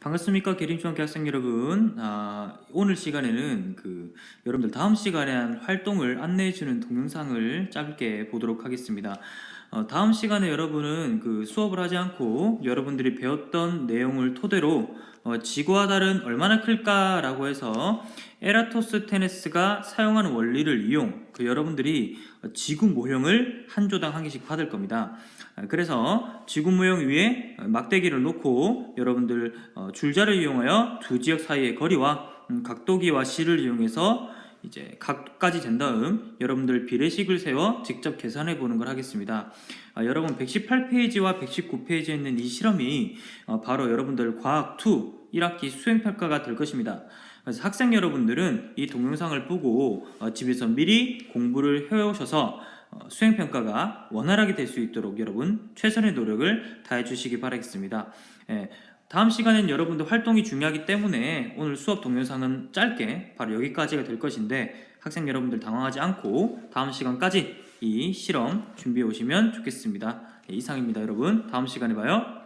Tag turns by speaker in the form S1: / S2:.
S1: 반갑습니까 계림중학교 학생 여러분. 아, 오늘 시간에는 그 여러분들 다음 시간에 한 활동을 안내해주는 동영상을 짧게 보도록 하겠습니다 어, 다음 시간에 여러분은 그 수업을 하지 않고 여러분들이 배웠던 내용을 토대로 어, 지구와 달은 얼마나 클까라고 해서 에라토스테네스가 사용하는 원리를 이용 그 여러분들이 지구 모형을 한 조당 한 개씩 받을 겁니다. 아, 그래서 지구 모형 위에 막대기를 놓고 여러분들 어, 줄자를 이용하여 두 지역 사이의 거리와 음, 각도기와 실을 이용해서 이제 각까지 된 다음 여러분들 비례식을 세워 직접 계산해 보는 걸 하겠습니다. 아, 여러분 118페이지와 119페이지에 있는 이 실험이 어, 바로 여러분들 과학 2 1학기 수행 평가가 될 것입니다. 그래서 학생 여러분들은 이 동영상을 보고 어, 집에서 미리 공부를 해 오셔서 어, 수행 평가가 원활하게 될 수 있도록 여러분 최선의 노력을 다해 주시기 바라겠습니다. 예, 다음 시간엔 여러분들 활동이 중요하기 때문에 오늘 수업 동영상은 짧게 바로 여기까지가 될 것인데 학생 여러분들 당황하지 않고 다음 시간까지 이 실험 준비해 오시면 좋겠습니다. 예, 이상입니다, 여러분. 다음 시간에 봐요.